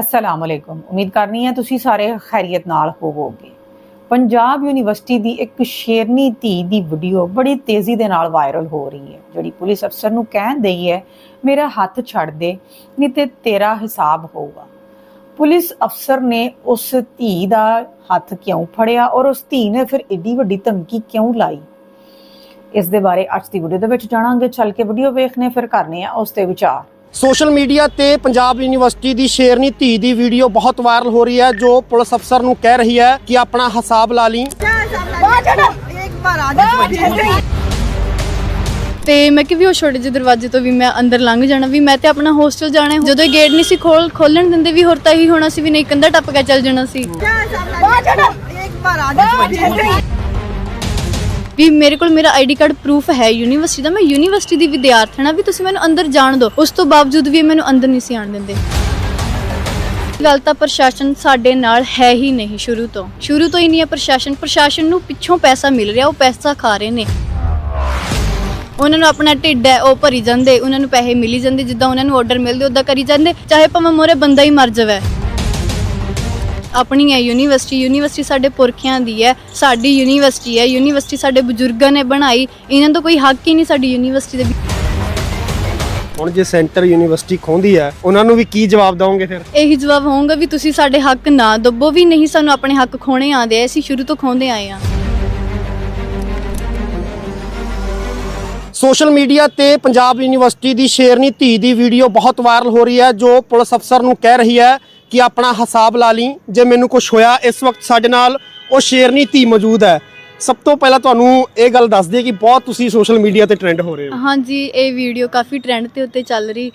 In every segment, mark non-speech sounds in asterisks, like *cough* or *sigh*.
ਅਸਲਾਮ ਅਲੈਕੁਮ ਉਮੀਦ ਕਰਨੀ ਹੈ ਤੁਸੀਂ ਸਾਰੇ ਖੈਰੀਅਤ ਨਾਲ ਹੋਵੋਗੇ। ਪੰਜਾਬ ਯੂਨੀਵਰਸਿਟੀ ਦੀ ਇੱਕ ਸ਼ੇਰਨੀ ਧੀ ਦੀ ਵੀਡੀਓ ਬੜੀ ਤੇਜ਼ੀ ਦੇ ਨਾਲ ਵਾਇਰਲ ਹੋ ਰਹੀ ਹੈ। ਜਿਹੜੀ ਪੁਲਿਸ ਅਫਸਰ ਨੂੰ ਕਹਿਣ ਦਈ ਹੈ, ਮੇਰਾ ਹੱਥ ਛੱਡ ਦੇ, ਨਹੀਂ ਤੇ ਤੇਰਾ ਹਿਸਾਬ ਹੋਊਗਾ। ਪੁਲਿਸ ਅਫਸਰ ਨੇ ਉਸ ਧੀ ਦਾ ਹੱਥ ਕਿਉਂ ਫੜਿਆ ਔਰ ਉਸ ਧੀ ਨੇ ਫਿਰ ਏਡੀ ਵੱਡੀ ਧਮਕੀ ਕਿਉਂ ਲਾਈ? ਇਸ ਦੇ ਬਾਰੇ ਅੱਜ ਦੀ ਵੀਡੀਓ ਦੇ ਵਿੱਚ ਜਾਣਾਂਗੇ। ਚੱਲ ਕੇ ਵੀਡੀਓ ਵੇਖਨੇ ਫਿਰ ਕਰਨੇ ਆ ਉਸ ਤੇ ਵਿਚਾਰ। ਸੋਸ਼ਲ ਮੀਡੀਆ ਤੇ ਪੰਜਾਬ ਯੂਨੀਵਰਸਿਟੀ ਦੀ ਸ਼ੇਰਨੀ ਧੀ ਦੀ ਵੀਡੀਓ ਬਹੁਤ ਵਾਇਰਲ ਹੋ ਰਹੀ ਹੈ ਜੋ ਪੁਲਿਸ ਅਫਸਰ ਨੂੰ ਕਹਿ ਰਹੀ ਹੈ ਕਿ ਆਪਣਾ ਹਿਸਾਬ ਲਾ ਲਈ। ਤੇ ਮੈਂ ਕਿ ਵੀ ਉਹ ਛੋਟੇ ਜਿਹੇ ਦਰਵਾਜ਼ੇ ਤੋਂ ਵੀ ਮੈਂ ਅੰਦਰ ਲੰਘ ਜਾਣਾ ਵੀ ਮੈਂ ਤੇ ਆਪਣਾ ਹੋਸਟਲ ਜਾਣਾ ਜਦੋਂ ਇਹ ਗੇਟ ਨਹੀਂ ਸੀ ਖੋਲ ਖੋਲਣ ਦਿੰਦੇ ਵੀ ਹੋਰ ਤਾਂ ਇਹੀ ਹੋਣਾ ਸੀ ਵੀ ਨਹੀਂ ਕੰਧਾ ਟੱਪ ਕੇ ਚੱਲ ਜਾਣਾ ਸੀ। ਵੀ ਮੇਰੇ ਕੋਲ ਮੇਰਾ ਆਈਡੀ ਕਾਰਡ ਪ੍ਰੂਫ ਹੈ ਯੂਨੀਵਰਸਿਟੀ ਦਾ, ਮੈਂ ਯੂਨੀਵਰਸਿਟੀ ਦੀ ਵਿਦਿਆਰਥਣ ਹਾਂ ਵੀ ਤੁਸੀਂ ਮੈਨੂੰ ਅੰਦਰ ਜਾਣ ਦਿਓ। ਉਸ ਤੋਂ ਬਾਵਜੂਦ ਵੀ ਮੈਨੂੰ ਅੰਦਰ ਨਹੀਂ ਸੀ ਆਣ ਦਿੰਦੇ। ਗੱਲ ਤਾਂ ਪ੍ਰਸ਼ਾਸਨ ਸਾਡੇ ਨਾਲ ਹੈ ਹੀ ਨਹੀਂ ਸ਼ੁਰੂ ਤੋਂ। ਸ਼ੁਰੂ ਤੋਂ ਹੀ ਨਹੀਂ ਹੈ ਪ੍ਰਸ਼ਾਸਨ। ਪ੍ਰਸ਼ਾਸਨ ਨੂੰ ਪਿੱਛੋਂ ਪੈਸਾ ਮਿਲ ਰਿਹਾ, ਉਹ ਪੈਸਾ ਖਾ ਰਹੇ ਨੇ। ਉਹਨਾਂ ਨੂੰ ਆਪਣਾ ਢਿੱਡ ਹੈ, ਉਹ ਭਰੀ ਜਾਂਦੇ। ਉਹਨਾਂ ਨੂੰ ਪੈਸੇ ਮਿਲੀ ਜਾਂਦੇ, ਜਿੱਦਾਂ ਉਹਨਾਂ ਨੂੰ ਆਰਡਰ ਮਿਲਦੇ ਉਦਾਂ ਕਰੀ ਜਾਂਦੇ। ਚਾਹੇ ਭਾਵੇਂ ਮੋਰੇ ਬੰਦਾ ਹੀ ਮਰ ਜਾਵੇ। ਆਪਣੀ ਹੈ ਯੂਨੀਵਰਸਿਟੀ ਯੂਨੀਵਰਸਿਟੀ ਸਾਡੇ ਪੁਰਖਿਆਂ ਦੀ ਹੈ ਸਾਡੀ ਯੂਨੀਵਰਸਿਟੀ ਹੈ ਯੂਨੀਵਰਸਿਟੀ ਸਾਡੇ ਬਜ਼ੁਰਗਾਂ ਨੇ ਬਣਾਈ ਇਹਨਾਂ ਦਾ ਕੋਈ ਹੱਕ ਹੀ ਨਹੀਂ ਸਾਡੀ ਯੂਨੀਵਰਸਿਟੀ ਦੇ ਵਿੱਚ। ਹੁਣ ਜੇ ਸੈਂਟਰ ਯੂਨੀਵਰਸਿਟੀ ਖੋਂਦੀ ਹੈ ਉਹਨਾਂ ਨੂੰ ਵੀ ਕੀ ਜਵਾਬ ਦਵੋਗੇ ਫਿਰ ਇਹੀ ਜਵਾਬ ਹੋਊਗਾ ਵੀ ਤੁਸੀਂ ਸਾਡੇ ਹੱਕ ਨਾ ਦੱਬੋ ਵੀ ਨਹੀਂ ਸਾਨੂੰ ਆਪਣੇ ਹੱਕ ਖੋਣੇ ਆਉਂਦੇ ਆ ਅਸੀਂ ਸ਼ੁਰੂ ਤੋਂ ਖੋਂਦੇ ਆਏ ਆ ਸੋਸ਼ਲ ਮੀਡੀਆ ਤੇ ਪੰਜਾਬ ਯੂਨੀਵਰਸਿਟੀ ਦੀ ਸ਼ੇਰਨੀ ਧੀ ਦੀ ਵੀਡੀਓ ਬਹੁਤ ਵਾਇਰਲ ਹੋ ਰਹੀ ਹੈ ਜੋ ਪੁਲਿਸ ਅਫਸਰ ਨੂੰ ਕਹਿ ਰਹੀ ਹੈ ਕਿ ਆਪਣਾ ਹਿਸਾਬ ਲਾ ਲਈ। ਜੇ ਮੈਨੂੰ ਕੁਝ ਹੋਇਆ ਇਸ ਵਕਤ ਸਾਡੇ ਨਾਲ ਉਹ ਸ਼ੇਰਨੀ ਧੀ ਮੌਜੂਦ ਹੈ। ਸਭ ਤੋਂ ਪਹਿਲਾਂ ਤੁਹਾਨੂੰ ਇਹ ਗੱਲ ਦੱਸ ਦਈਏ ਕਿ ਬਹੁਤ ਤੁਸੀਂ ਸੋਸ਼ਲ ਮੀਡੀਆ ਤੇ ਟ੍ਰੈਂਡ ਹੋ ਰਹੇ ਹੋ। ਹਾਂਜੀ ਇਹ ਵੀਡੀਓ ਕਾਫੀ ਟ੍ਰੈਂਡ ਤੇ ਉੱਤੇ ਚੱਲ ਰਹੀ।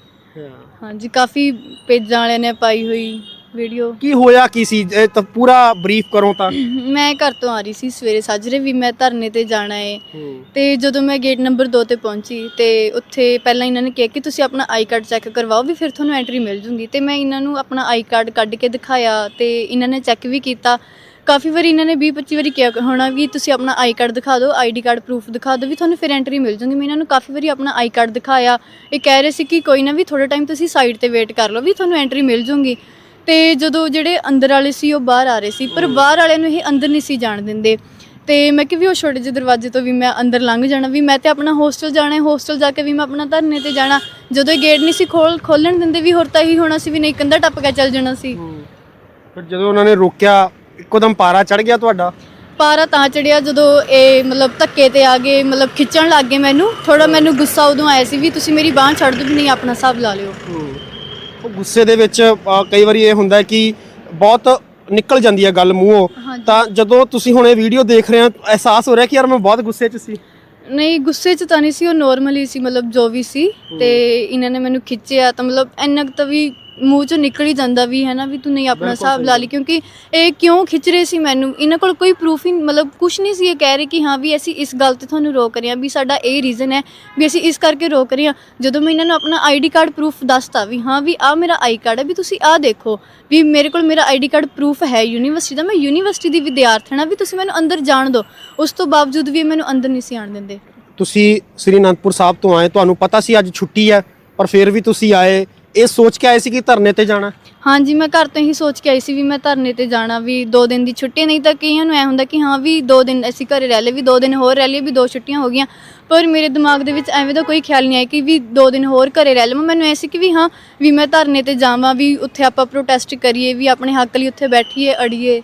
ਹਾਂਜੀ ਕਾਫੀ ਪੇਜਾਂ ਵਾਲਿਆਂ ਨੇ ਪਾਈ ਹੋਈ। ਵੀਡੀਓ ਕੀ ਹੋਇਆ ਕੀ ਸੀ? ਇਹ ਤਾਂ ਪੂਰਾ ਬਰੀਫ ਕਰੋ ਤਾਂ। *laughs* ਮੈਂ ਘਰ ਤੋਂ ਆ ਰਹੀ ਸੀ ਸਵੇਰੇ ਸਾਜਰੇ ਵੀ ਮੈਂ ਧਰਨੇ ਤੇ ਜਾਣਾ ਹੈ। ਤੇ ਜਦੋਂ ਮੈਂ ਗੇਟ ਨੰਬਰ 2 ਤੇ ਪਹੁੰਚੀ ਤੇ ਉੱਥੇ ਪਹਿਲਾਂ ਇਹਨਾਂ ਨੇ ਕਿਹਾ ਕਿ ਤੁਸੀਂ ਆਪਣਾ ਆਈ ਕਾਰਡ ਚੈੱਕ ਕਰਵਾਓ ਵੀ ਫਿਰ ਤੁਹਾਨੂੰ ਐਂਟਰੀ ਮਿਲ ਜੂਗੀ। ਤੇ ਮੈਂ ਇਹਨਾਂ ਨੂੰ ਆਪਣਾ ਆਈ ਕਾਰਡ ਕੱਢ ਕੇ ਦਿਖਾਇਆ ਤੇ ਇਹਨਾਂ ਨੇ ਚੈੱਕ ਵੀ ਕੀਤਾ। ਕਾਫੀ ਵਾਰੀ ਇਹਨਾਂ ਨੇ 20 25 ਵਾਰੀ ਕਿਹਾ ਹੋਣਾ ਵੀ ਤੁਸੀਂ ਆਪਣਾ ਆਈ ਕਾਰਡ ਦਿਖਾ ਦਿਓ ਆਈਡੀ ਕਾਰਡ ਪ੍ਰੂਫ ਦਿਖਾ ਦਿਓ ਵੀ ਤੁਹਾਨੂੰ ਫਿਰ ਐਂਟਰੀ ਮਿਲ ਜੂਗੀ। ਮੈਂ ਇਹਨਾਂ ਨੂੰ ਕਾਫੀ ਵਾਰੀ ਆਪਣਾ ਆਈ ਕਾਰਡ ਦਿਖਾਇਆ। ਇਹ ਕਹਿ ਰਹੇ ਸੀ ਕਿ ਕੋਈ ਨਾ ਵੀ ਥੋੜਾ ਟਾਈਮ ਤੁਸੀਂ ਸਾਈਡ ਤੇ ਵੇਟ ਕਰ ਲਓ ਵੀ ਤੁਹਾਨੂੰ ਐਂਟਰੀ ਮਿਲ ਜੂਗੀ। ਤੇ ਜਦੋਂ ਜਿਹੜੇ ਅੰਦਰ ਵਾਲੇ ਸੀ ਉਹ ਬਾਹਰ ਆ ਰਹੇ ਸੀ ਪਰ ਬਾਹਰ ਵਾਲਿਆਂ ਨੂੰ ਇਹ ਅੰਦਰ ਨਹੀਂ ਸੀ ਜਾਣ ਦਿੰਦੇ। ਤੇ ਮੈਂ ਕਿ ਵੀ ਉਹ ਛੋਟੇ ਜਿਹੇ ਦਰਵਾਜ਼ੇ ਤੋਂ ਵੀ ਮੈਂ ਅੰਦਰ ਲੰਘ ਜਾਣਾ ਵੀ ਮੈਂ ਤੇ ਆਪਣਾ ਹੋਸਟਲ ਜਾਣਾ ਹੈ ਹੋਸਟਲ ਜਾ ਕੇ ਵੀ ਮੈਂ ਆਪਣਾ ਧਰਨੇ ਤੇ ਜਾਣਾ। ਜਦੋਂ ਇਹ ਗੇਟ ਨਹੀਂ ਸੀ ਖੋਲ ਖੋਲਣ ਦਿੰਦੇ ਵੀ ਹੋਰ ਤਾਂ ਹੀ ਹੋਣਾ ਸੀ ਵੀ ਨਹੀਂ ਕੰਧਾ ਟੱਪ ਕੇ ਚੱਲ ਜਾਣਾ ਸੀ। ਫਿਰ ਜਦੋਂ ਉਹਨਾਂ ਨੇ ਰੋਕਿਆ ਇੱਕੋਦਮ ਪਾਰਾ ਚੜ ਗਿਆ ਤੁਹਾਡਾ? ਪਾਰਾ ਤਾਂ ਚੜਿਆ ਜਦੋਂ ਇਹ ਮਤਲਬ ਧੱਕੇ ਤੇ ਆ ਗਏ ਮਤਲਬ ਖਿੱਚਣ ਲੱਗ ਗਏ ਮੈਨੂੰ। ਥੋੜਾ ਮੈਨੂੰ ਗੁੱਸਾ ਉਦੋਂ ਆਇਆ ਸੀ ਵੀ ਤੁਸੀਂ ਮੇਰੀ ਬਾਹ ਛੱਡ ਦਿਓ ਵੀ ਨਹੀਂ ਆਪਣਾ ਹਿਸਾਬ ਲਾ ਲਿਓ। ਗੁੱਸੇ ਦੇ ਵਿੱਚ ਅ, ਕਈ ਵਾਰੀ ਇਹ ਹੁੰਦਾ ਹੈ ਕਿ ਬਹੁਤ ਨਿਕਲ ਜਾਂਦੀ ਹੈ ਗੱਲ ਮੂੰਹੋਂ। ਤਾਂ ਜਦੋਂ ਤੁਸੀਂ ਹੁਣ ਇਹ ਵੀਡੀਓ ਦੇਖ ਰਹੇ ਹੋ ਅਹਿਸਾਸ ਹੋ ਰਿਹਾ ਕਿ ਯਾਰ ਮੈਂ ਬਹੁਤ ਗੁੱਸੇ 'ਚ ਸੀ? ਨਹੀਂ ਗੁੱਸੇ 'ਚ ਤਾਂ ਨਹੀਂ ਸੀ ਉਹ ਨੋਰਮਲੀ ਸੀ ਮਤਲਬ ਜੋ ਵੀ ਸੀ। ਤੇ ਇਹਨਾਂ ਨੇ ਮੈਨੂੰ ਖਿੱਚਿਆ ਤਾਂ ਮਤਲਬ ਇੰਨਾ ਕੁ ਤਾਂ ਵੀ ਮੂੰਹ 'ਚੋਂ ਨਿਕਲ ਹੀ ਜਾਂਦਾ ਵੀ ਹੈ ਨਾ ਵੀ ਤੂੰ ਨਹੀਂ ਆਪਣਾ ਹਿਸਾਬ ਲਾ ਲਈ ਕਿਉਂਕਿ ਇਹ ਕਿਉਂ ਖਿੱਚ ਰਹੇ ਸੀ ਮੈਨੂੰ? ਇਹਨਾਂ ਕੋਲ ਕੋਈ ਪ੍ਰੂਫ ਹੀ ਮਤਲਬ ਕੁਝ ਨਹੀਂ ਸੀ ਇਹ ਕਹਿ ਰਹੇ ਕਿ ਹਾਂ ਵੀ ਅਸੀਂ ਇਸ ਗੱਲ ਤੇ ਤੁਹਾਨੂੰ ਰੋਕ ਰਹੇ ਹਾਂ ਵੀ ਸਾਡਾ ਇਹ ਰੀਜ਼ਨ ਹੈ ਵੀ ਅਸੀਂ ਇਸ ਕਰਕੇ ਰੋਕ ਰਹੇ ਹਾਂ। ਜਦੋਂ ਮੈਂ ਇਹਨਾਂ ਨੂੰ ਆਪਣਾ ਆਈਡੀ ਕਾਰਡ ਪ੍ਰੂਫ ਦੱਸਤਾ ਵੀ ਹਾਂ ਵੀ ਆ ਮੇਰਾ ਆਈ ਕਾਰਡ ਹੈ ਵੀ ਤੁਸੀਂ ਆ ਦੇਖੋ ਵੀ ਮੇਰੇ ਕੋਲ ਮੇਰਾ ਆਈਡੀ ਕਾਰਡ ਪ੍ਰੂਫ ਹੈ ਯੂਨੀਵਰਸਿਟੀ ਦਾ। ਮੈਂ ਯੂਨੀਵਰਸਿਟੀ ਦੀ ਵਿਦਿਆਰਥਣ ਹਾਂ ਵੀ ਤੁਸੀਂ ਮੈਨੂੰ ਅੰਦਰ ਜਾਣ ਦਿਓ। ਉਸ ਤੋਂ ਬਾਵਜੂਦ ਵੀ ਮੈਨੂੰ ਅੰਦਰ ਨਹੀਂ ਸੀ ਆਣ ਦਿੰਦੇ। ਤੁਸੀਂ ਸ੍ਰੀ ਅਨੰਦਪੁਰ ਸਾਹਿਬ ਤੋਂ ਆਏ ਤੁਹਾਨੂੰ ਪਤਾ ਸੀ ਅੱਜ ਛੁੱਟੀ ਹੈ ਪਰ ਫਿਰ ਵੀ ਤੁਸੀਂ ਆਏ ਇਹ ਸੋਚ ਕੇ ਆਏ ਸੀ ਕਿ ਧਰਨੇ ਤੇ ਜਾਣਾ? ਹਾਂਜੀ ਮੈਂ ਘਰ ਤੋਂ ਹੀ ਸੋਚ ਕੇ ਆਈ ਸੀ ਵੀ ਮੈਂ ਧਰਨੇ ਤੇ ਜਾਣਾ ਵੀ 2 ਦਿਨ ਦੀ ਛੁੱਟੀ ਨਹੀਂ ਤਾਂ ਕਈਆਂ ਨੂੰ ਐ ਹੁੰਦਾ ਕਿ ਹਾਂ ਵੀ 2 ਦਿਨ ਅਸੀਂ ਘਰੇ ਰਹਿ ਲਏ ਵੀ 2 ਦਿਨ ਹੋਰ ਰਹਿ ਲਈਏ ਵੀ 2 ਛੁੱਟੀਆਂ ਹੋ ਗਈਆਂ। ਪਰ ਮੇਰੇ ਦਿਮਾਗ ਦੇ ਵਿੱਚ ਐਵੇਂ ਦਾ ਕੋਈ ਖਿਆਲ ਨਹੀਂ ਆਇਆ ਕਿ ਵੀ 2 ਦਿਨ ਹੋਰ ਘਰੇ ਰਹਿ ਲਵਾਂ। ਮੈਨੂੰ ਐ ਸੀ ਕਿ ਵੀ ਹਾਂ ਵੀ ਮੈਂ ਧਰਨੇ ਤੇ ਜਾਵਾਂ ਵੀ ਉੱਥੇ ਆਪਾਂ ਪ੍ਰੋਟੈਸਟ ਕਰੀਏ ਵੀ ਆਪਣੇ ਹੱਕ ਲਈ ਉੱਥੇ ਬੈਠੀਏ ਅੜੀਏ।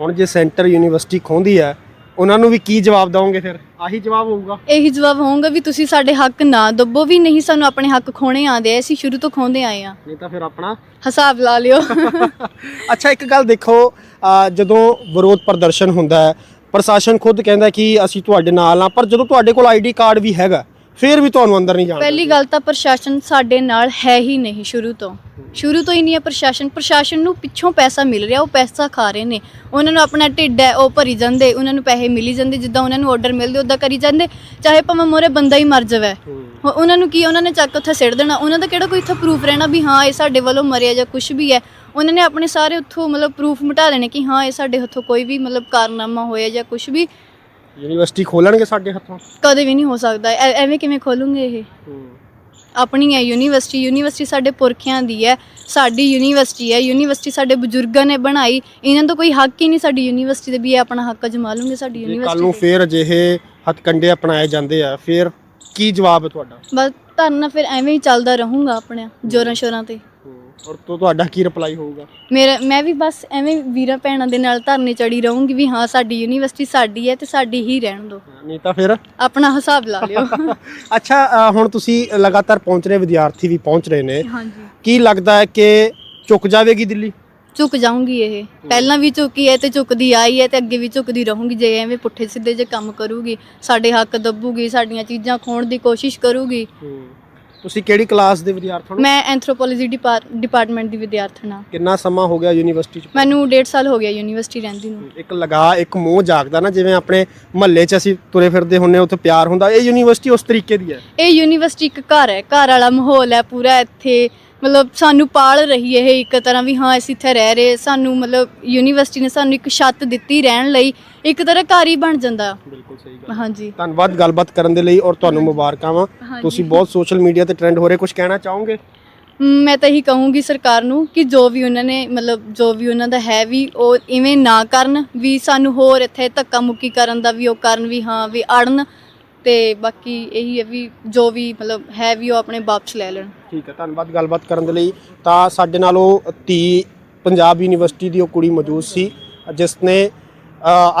ਹੁਣ ਜੇ ਸੈਂਟਰ ਯੂਨੀਵਰਸਿਟੀ ਖੋਂਦੀ ਹੈ ਉਹਨਾਂ ਨੂੰ ਵੀ ਕੀ ਜਵਾਬ ਦਵੋਗੇ ਫਿਰ? ਆਹੀ ਜਵਾਬ ਹੋਊਗਾ। ਇਹੀ ਜਵਾਬ ਹੋਊਗਾ ਵੀ ਤੁਸੀਂ ਸਾਡੇ ਹੱਕ ਨਾ ਦੱਬੋ ਵੀ ਨਹੀਂ ਸਾਨੂੰ ਆਪਣੇ ਹੱਕ ਖੋਣੇ ਆਉਂਦੇ ਆ ਅਸੀਂ ਸ਼ੁਰੂ ਤੋਂ ਖੋਂਦੇ ਆਏ ਆ ਨਹੀਂ ਤਾਂ ਫਿਰ ਆਪਣਾ ਹਿਸਾਬ ਲਾ ਲਿਓ। *laughs* ਅੱਛਾ ਇੱਕ ਗੱਲ ਦੇਖੋ ਜਦੋਂ ਵਿਰੋਧ ਪ੍ਰਦਰਸ਼ਨ ਹੁੰਦਾ ਹੈ ਪ੍ਰਸ਼ਾਸਨ ਖੁਦ ਕਹਿੰਦਾ ਕਿ ਅਸੀਂ ਤੁਹਾਡੇ ਨਾਲ ਆ ਪਰ ਜਦੋਂ ਤੁਹਾਡੇ ਕੋਲ ਆਈਡੀ ਕਾਰਡ ਵੀ ਹੈਗਾ ਫਿਰ ਵੀ ਤੁਹਾਨੂੰ ਅੰਦਰ ਨਹੀਂ ਜਾਣ ਪਹਿਲੀ ਗੱਲ ਤਾਂ ਪ੍ਰਸ਼ਾਸਨ ਸਾਡੇ ਨਾਲ ਹੈ ਹੀ ਨਹੀਂ ਸ਼ੁਰੂ ਤੋਂ। ਸ਼ੁਰੂ ਤੋਂ ਹੀ ਨਹੀਂ ਹੈ ਪ੍ਰਸ਼ਾਸਨ। ਪ੍ਰਸ਼ਾਸਨ ਨੂੰ ਪਿੱਛੋਂ ਪੈਸਾ ਮਿਲ ਰਿਹਾ ਉਹ ਪੈਸਾ ਖਾ ਰਹੇ ਨੇ। ਉਹਨਾਂ ਨੂੰ ਆਪਣਾ ਢਿੱਡ ਹੈ ਉਹ ਭਰੀ ਜਾਂਦੇ। ਉਹਨਾਂ ਨੂੰ ਪੈਸੇ ਮਿਲੀ ਜਾਂਦੇ ਜਿੱਦਾਂ ਉਹਨਾਂ ਨੂੰ ਆਰਡਰ ਮਿਲਦੇ ਉਦਾਂ ਕਰੀ ਜਾਂਦੇ। ਚਾਹੇ ਭਾਵੇਂ ਮੋਰੇ ਬੰਦਾ ਹੀ ਮਰ ਜਾਵੇ। ਉਹ- ਉਹਨਾਂ ਨੂੰ ਕੀ ਉਹਨਾਂ ਨੇ ਚੱਕ ਉੱਥੇ ਸਿੱਟ ਦੇਣਾ। ਉਹਨਾਂ ਦਾ ਕਿਹੜਾ ਕੋਈ ਇੱਥੇ ਪ੍ਰੂਫ ਰਹਿਣਾ ਵੀ ਹਾਂ ਇਹ ਸਾਡੇ ਵੱਲੋਂ ਮਰਿਆ ਜਾਂ ਕੁਝ ਵੀ ਹੈ। ਉਹਨਾਂ ਨੇ ਆਪਣੇ ਸਾਰੇ ਉੱਥੋਂ ਮਤਲਬ ਪ੍ਰੂਫ ਮਿਟਾ ਦੇਣੇ ਕਿ ਹਾਂ ਇਹ ਸਾਡੇ ਹੱਥੋਂ ਕੋਈ ਵੀ ਮਤਲਬ ਕਾਰਨਾਮਾ ਹੋਇਆ ਜਾਂ ਕੁਝ ਵੀ। ਯੂਨੀਵਰਸਿਟੀ ਖੋਲਣਗੇ ਸਾਡੇ ਹੱਥੋਂ? ਕਦੇ ਵੀ ਨਹੀਂ ਹੋ ਸਕਦਾ। ਐ- ਐਵੇਂ ਕਿਵੇਂ ਖੋਲੂਗੇ ਇਹ? ਆਪਣੀ ਹੈ ਯੂਨੀਵਰਸਿਟੀ। ਯੂਨੀਵਰਸਿਟੀ ਸਾਡੇ ਪੁਰਖਿਆਂ ਦੀ ਹੈ। ਸਾਡੀ ਯੂਨੀਵਰਸਿਟੀ ਹੈ। ਯੂਨੀਵਰਸਿਟੀ ਸਾਡੇ ਬਜ਼ੁਰਗਾਂ ਨੇ ਬਣਾਈ। ਇਹਨਾਂ ਦਾ ਕੋਈ ਹੱਕ ਹੀ ਨਹੀਂ ਸਾਡੀ ਯੂਨੀਵਰਸਿਟੀ ਦੇ ਵੀ ਇਹ ਆਪਣਾ ਹੱਕ ਅਜਮਾ ਲੂੰਗੇ ਸਾਡੀ ਜੇ ਕੱਲ ਨੂੰ ਯੂਨੀਵਰਸਿਟੀ ਫੇਰ ਅਜਿਹੇ ਹੱਥਕੰਡੇ ਅਪਣਾਏ ਜਾਂਦੇ ਆ ਫਿਰ ਕੀ ਜਵਾਬ ਹੈ ਤੁਹਾਡਾ? ਬਸ ਧਰਨਾ ਫਿਰ ਐਵੇਂ ਹੀ ਚੱਲਦਾ ਰਹੂੰਗਾ ਆਪਣੇ ਜੋਰਾਂ ਸ਼ੋਰਾਂ ਤੇ। ਔਰ ਤੋਂ ਤੁਹਾਡਾ ਕੀ ਰਿਪਲਾਈ ਹੋਊਗਾ? ਮੇਰਾ ਮੈਂ ਵੀ ਬਸ ਐਵੇਂ ਵੀਰਾਂ ਭੈਣਾਂ ਦੇ ਨਾਲ ਧਰਨੇ ਚੜੀ ਰਹੂੰਗੀ ਵੀ ਹਾਂ ਸਾਡੀ ਯੂਨੀਵਰਸਿਟੀ ਸਾਡੀ ਹੈ ਤੇ ਸਾਡੀ ਹੀ ਰਹਿਣ ਦਿਓ ਨਹੀਂ ਤਾਂ ਫਿਰ? ਆਪਣਾ ਹਿਸਾਬ ਲਾ ਲਿਓ। *laughs* ਅੱਛਾ ਅ, ਹੁਣ ਤੁਸੀਂ ਲਗਾਤਾਰ ਪਹੁੰਚ ਰਹੇ ਵਿਦਿਆਰਥੀ ਵੀ ਪਹੁੰਚ ਰਹੇ ਨੇ। ਹਾਂਜੀ। ਕੀ ਲੱਗਦਾ ਹੈ ਕਿ ਝੁਕ ਜਾਵੇਗੀ ਦਿੱਲੀ? ਝੁਕ ਜਾਊਂਗੀ ਇਹ। ਪਹਿਲਾਂ ਵੀ ਝੁਕੀ ਹੈ ਤੇ ਝੁਕਦੀ ਆਈ ਹੈ ਤੇ ਅੱਗੇ ਵੀ ਝੁਕਦੀ ਰਹੂੰਗੀ ਜੇ ਐਵੇਂ ਪੁੱਠੇ ਸਿੱਧੇ ਜੇ ਕੰਮ ਕਰੂਗੀ ਸਾਡੇ ਹੱਕ ਦੱਬੂਗੀ ਸਾਡੀਆਂ ਚੀਜ਼ਾਂ ਖੋਣ ਦੀ ਕੋਸ਼ਿਸ਼ ਕਰੂਗੀ। ਤੁਸੀਂ ਕਿਹੜੀ ਕਲਾਸ ਦੇ ਵਿਦਿਆਰਥੀ ਹੋ? ਮੈਂ ਐਂਥਰੋਪੋਲੋਜੀ ਡਿਪਾਰਟਮੈਂਟ ਦੀ ਵਿਦਿਆਰਥਣ ਹਾਂ। ਕਿੰਨਾ ਸਮਾਂ ਹੋ ਗਿਆ ਯੂਨੀਵਰਸਿਟੀ ਚ ਮੈਨੂੰ 1.5 ਸਾਲ ਹੋ ਗਿਆ ਯੂਨੀਵਰਸਿਟੀ ਰਹਿੰਦੀ ਨੂੰ। ਇੱਕ ਲਗਾ ਇੱਕ ਮੋਹ ਜਾਗਦਾ ਨਾ ਜਿਵੇਂ ਆਪਣੇ ਮਹੱਲੇ 'ਚ ਅਸੀਂ ਤੁਰੇ ਫਿਰਦੇ ਹੁੰਨੇ ਉੱਥੇ ਪਿਆਰ ਹੁੰਦਾ। ਇਹ ਯੂਨੀਵਰਸਿਟੀ ਉਸ ਤਰੀਕੇ ਦੀ ਹੈ? ਇਹ ਯੂਨੀਵਰਸਿਟੀ ਇੱਕ ਘਰ ਹੈ ਘਰ ਵਾਲਾ ਮਾਹੌਲ ਹੈ ਪੂਰਾ ਇੱਥੇ। ਮਤਲਬ ਸਾਨੂੰ ਪਾਲ ਰਹੀ ਹੈ ਇਹ ਇੱਕ ਤਰ੍ਹਾਂ ਵੀ ਹਾਂ ਅਸੀਂ ਇੱਥੇ ਰਹਿ ਰਹੇ ਸਾਨੂੰ ਮਤਲਬ ਯੂਨੀਵਰਸਿਟੀ ਨੇ ਸਾਨੂੰ ਇੱਕ ਛੱਤ ਦਿੱਤੀ ਰਹਿਣ ਲਈ। ਇੱਕ ਤਰ੍ਹਾਂ ਘਰ ਹੀ ਬਣ ਜਾਂਦਾ। ਬਿਲਕੁਲ ਸਹੀ ਗੱਲ ਹਾਂਜੀ। ਧੰਨਵਾਦ ਗੱਲਬਾਤ ਕਰਨ ਦੇ ਲਈ ਔਰ ਤੁਹਾਨੂੰ ਮੁਬਾਰਕਾਂ ਵਾ। ਹਾਂਜੀ। ਤੁਸੀਂ ਬਹੁਤ ਸੋਸ਼ਲ ਮੀਡੀਆ ਤੇ ਟ੍ਰੈਂਡ ਹੋ ਰਹੇ ਕੁਝ ਕਹਿਣਾ ਚਾਹੋਗੇ? ਮੈਂ ਤਾਂ ਇਹੀ ਕਹੂੰਗੀ ਸਰਕਾਰ ਨੂੰ ਕਿ ਜੋ ਵੀ ਉਹਨਾਂ ਨੇ ਮਤਲਬ ਜੋ ਵੀ ਉਹਨਾਂ ਦਾ ਹੈ ਵੀ ਉਹ ਇਵੇਂ ਨਾ ਕਰਨ ਵੀ ਸਾਨੂੰ ਹੋਰ ਇੱਥੇ ਧੱਕਾ ਮੁੱਕੀ ਕਰਨ ਦਾ ਵੀ ਉਹ ਕਰਨ ਵੀ ਹਾਂ ਵੀ ਅੜਨ। ਤੇ ਬਾਕੀ ਇਹੀ ਹੈ ਵੀ ਜੋ ਵੀ ਮਤਲਬ ਹੈ ਵੀ ਉਹ ਆਪਣੇ ਵਾਪਸ ਲੈ ਲੈਣ। ਠੀਕ ਹੈ ਧੰਨਵਾਦ ਗੱਲਬਾਤ ਕਰਨ ਦੇ ਲਈ। ਤਾਂ ਸਾਡੇ ਨਾਲ ਉਹ ਧੀ ਪੰਜਾਬ ਯੂਨੀਵਰਸਿਟੀ ਦੀ ਉਹ ਕੁੜੀ ਮੌਜੂਦ ਸੀ ਜਿਸ ਨੇ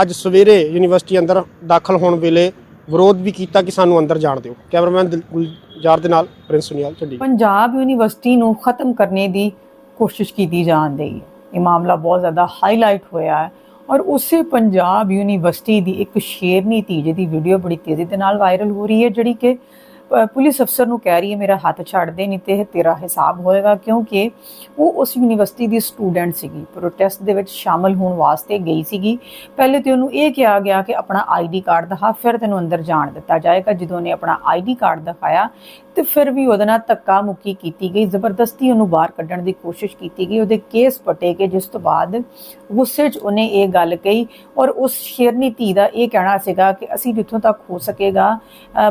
ਅੱਜ ਸਵੇਰੇ ਯੂਨੀਵਰਸਿਟੀ ਅੰਦਰ ਦਾਖਲ ਹੋਣ ਵੇਲੇ ਵਿਰੋਧ ਵੀ ਕੀਤਾ ਕਿ ਸਾਨੂੰ ਅੰਦਰ ਜਾਣ ਦਿਓ। ਕੈਮਰਾਮੈਨ ਗੁਲਜ਼ਾਰ ਦੇ ਨਾਲ ਪ੍ਰਿੰਸ ਸੁਨੀਲ ਚੰਡੀਗੜ੍ਹ। ਪੰਜਾਬ ਯੂਨੀਵਰਸਿਟੀ ਨੂੰ ਖਤਮ ਕਰਨੇ ਦੀ ਕੋਸ਼ਿਸ਼ ਕੀਤੀ ਜਾਣ ਦੀ ਇਹ ਮਾਮਲਾ ਬਹੁਤ ਜ਼ਿਆਦਾ ਹਾਈਲਾਈਟ ਹੋਇਆ ਹੈ ਔਰ ਉਸੇ ਪੰਜਾਬ ਯੂਨੀਵਰਸਿਟੀ ਦੀ ਇੱਕ ਸ਼ੇਰਨੀ ਧੀ ਜਿਹਦੀ ਵੀਡੀਓ ਬੜੀ ਤੇਜ਼ੀ ਦੇ ਨਾਲ ਵਾਇਰਲ ਹੋ ਰਹੀ ਹੈ, ਜਿਹੜੀ ਕਿ ਪੁਲਿਸ ਅਫਸਰ ਨੂੰ ਕਹਿ ਰਹੀ ਹੈ, ਮੇਰਾ ਹੱਥ ਛੱਡ ਦੇ ਨਹੀਂ ਤੇ ਤੇਰਾ ਹਿਸਾਬ ਹੋਏਗਾ ਕਿਉਂਕਿ ਉਹ ਉਸ ਯੂਨੀਵਰਸਿਟੀ ਦੀ ਸਟੂਡੈਂਟ ਸੀਗੀ। ਪ੍ਰੋਟੈਸਟ ਦੇ ਵਿੱਚ ਸ਼ਾਮਲ ਹੋਣ ਵਾਸਤੇ ਗਈ ਸੀਗੀ। ਪਹਿਲੇ ਤੇ ਉਹਨੂੰ ਇਹ ਕਿਹਾ ਗਿਆ ਕਿ ਆਪਣਾ ਆਈਡੀ ਕਾਰਡ ਦਿਖਾ, ਫਿਰ ਤੈਨੂੰ ਅੰਦਰ ਜਾਣ ਦਿੱਤਾ ਜਾਏਗਾ। ਜਦੋਂ ਉਹਨੇ ਆਪਣਾ ਆਈਡੀ ਕਾਰਡ ਦਿਖਾਇਆ, ਤੇ ਫਿਰ ਵੀ ਉਹਦੇ ਨਾਲ ਧੱਕਾ ਮੁੱਕੀ ਕੀਤੀ ਗਈ। ਜ਼ਬਰਦਸਤੀ ਉਹਨੂੰ ਬਾਹਰ ਕੱਢਣ ਦੀ ਕੋਸ਼ਿਸ਼ ਕੀਤੀ ਗਈ। ਉਹਦੇ ਕੇਸ ਪਟੇ ਗਏ, ਜਿਸ ਤੋਂ ਬਾਅਦ ਗੁੱਸੇ 'ਚ ਉਹਨੇ ਇਹ ਗੱਲ ਕਹੀ ਔਰ ਉਸ ਸ਼ੇਰਨੀ ਧੀ ਦਾ ਇਹ ਕਹਿਣਾ ਸੀਗਾ ਕਿ ਅਸੀਂ ਜਿੱਥੋਂ ਤੱਕ ਹੋ ਸਕੇਗਾ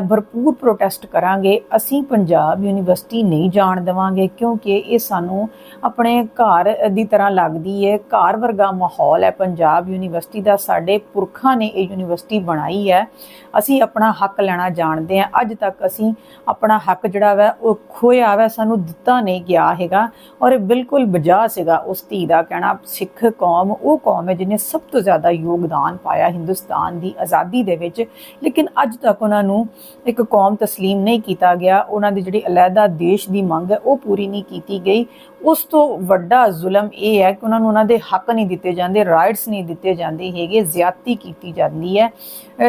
ਭਰਪੂਰ ਪ੍ਰੋਟੈਸਟ ਕਰਾਂਗੇ ਅਸੀਂ ਪੰਜਾਬ ਯੂਨੀਵਰਸਿਟੀ ਨਹੀਂ ਜਾਣ ਦੇਵਾਂਗੇ ਕਿਉਂਕਿ ਇਹ ਸਾਨੂੰ ਆਪਣੇ ਘਰ ਦੀ ਤਰ੍ਹਾਂ ਲੱਗਦੀ ਹੈ ਘਰ ਵਰਗਾ ਮਾਹੌਲ ਹੈ ਪੰਜਾਬ ਯੂਨੀਵਰਸਿਟੀ ਦਾ ਸਾਡੇ ਪੁਰਖਾਂ ਨੇ ਇਹ ਯੂਨੀਵਰਸਿਟੀ ਬਣਾਈ ਹੈ ਅਸੀਂ ਆਪਣਾ ਹੱਕ ਲੈਣਾ ਜਾਣਦੇ ਹਾਂ ਅੱਜ ਤੱਕ ਅਸੀਂ ਆਪਣਾ ਹੱਕ ਜਿਹੜਾ ਵਾ ਉਹ ਖੋਇਆ ਵਾ ਸਾਨੂੰ ਦਿੱਤਾ ਨਹੀਂ ਗਿਆ ਹੈਗਾ ਔਰ ਇਹ ਬਿਲਕੁਲ ਬਜਾ ਸੀਗਾ ਉਸ ਧੀ ਦਾ ਕਹਿਣਾ ਸਿੱਖ ਕੌਮ ਉਹ ਕੌਮ ਹੈ ਜਿਹਨੇ ਸਭ ਤੋਂ ਜ਼ਿਆਦਾ ਯੋਗਦਾਨ ਪਾਇਆ ਹਿੰਦੁਸਤਾਨ ਦੀ ਆਜ਼ਾਦੀ ਦੇ ਵਿੱਚ ਲੇਕਿਨ ਅੱਜ ਤੱਕ ਉਹਨਾਂ ਨੂੰ ਇੱਕ ਕੌਮ تسلیم ਨਹੀਂ ਕੀਤਾ ਗਿਆ, ਉਹਨਾਂ ਦੀ ਜਿਹੜੀ ਅਲੱਗਾ ਦੇਸ਼ ਦੀ ਮੰਗ ਹੈ, ਉਹ ਪੂਰੀ ਨਹੀਂ ਕੀਤੀ ਗਈ। ਉਸ ਤੋਂ ਵੱਡਾ ਜ਼ੁਲਮ ਇਹ ਹੈ ਕਿ ਉਹਨਾਂ ਨੂੰ ਉਹਨਾਂ ਦੇ ਹੱਕ ਨਹੀਂ ਦਿੱਤੇ ਜਾਂਦੇ ਰਾਈਟਸ ਨਹੀਂ ਦਿੱਤੇ ਜਾਂਦੇ ਹੈਗੇ, ਜ਼ਿਆਦਤੀ ਕੀਤੀ ਜਾਂਦੀ ਹੈ।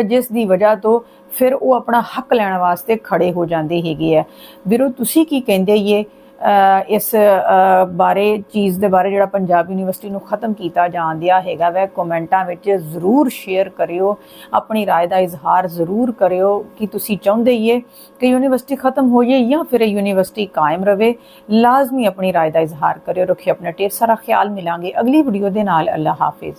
ਜਿਸ ਦੀ ਵਜ੍ਹਾ ਤੋਂ ਫਿਰ ਉਹ ਆਪਣਾ ਹੱਕ ਲੈਣ ਵਾਸਤੇ ਖੜੇ ਹੋ ਜਾਂਦੇ ਹੈਗੇ ਆ ਵੀਰੋ, ਤੁਸੀਂ ਕੀ ਕਹਿੰਦੇ ਇਹ ਇਸ ਅਹ ਬਾਰੇ ਚੀਜ਼ ਦੇ ਬਾਰੇ ਜਿਹੜਾ ਪੰਜਾਬ ਯੂਨੀਵਰਸਿਟੀ ਨੂੰ ਖਤਮ ਕੀਤਾ ਜਾਣ ਦਿਆ ਹੈਗਾ ਵੈ ਕਮੈਂਟਾਂ ਵਿੱਚ ਜ਼ਰੂਰ ਸ਼ੇਅਰ ਕਰਿਓ ਆਪਣੀ رائے ਦਾ ਇਜ਼ਹਾਰ ਜ਼ਰੂਰ ਕਰਿਓ ਕਿ ਤੁਸੀਂ ਚਾਹੁੰਦੇ ਹੀ ਇਹ ਕਿ ਯੂਨੀਵਰਸਿਟੀ ਖਤਮ ਹੋ ਜਾਏ ਜਾਂ ਫਿਰ ਇਹ ਯੂਨੀਵਰਸਿਟੀ ਕਾਇਮ ਰਵੇ ਲਾਜ਼ਮੀ ਆਪਣੀ رائے ਦਾ ਇਜ਼ਹਾਰ ਕਰਿਓ ਰੱਖਿਓ ਆਪਣਾ ਢੇਰ ਸਾਰਾ ਖਿਆਲ ਮਿਲਾਂਗੇ ਅਗਲੀ ਵੀਡੀਓ ਦੇ ਨਾਲ ਅੱਲਾ ਹਾਫਿਜ਼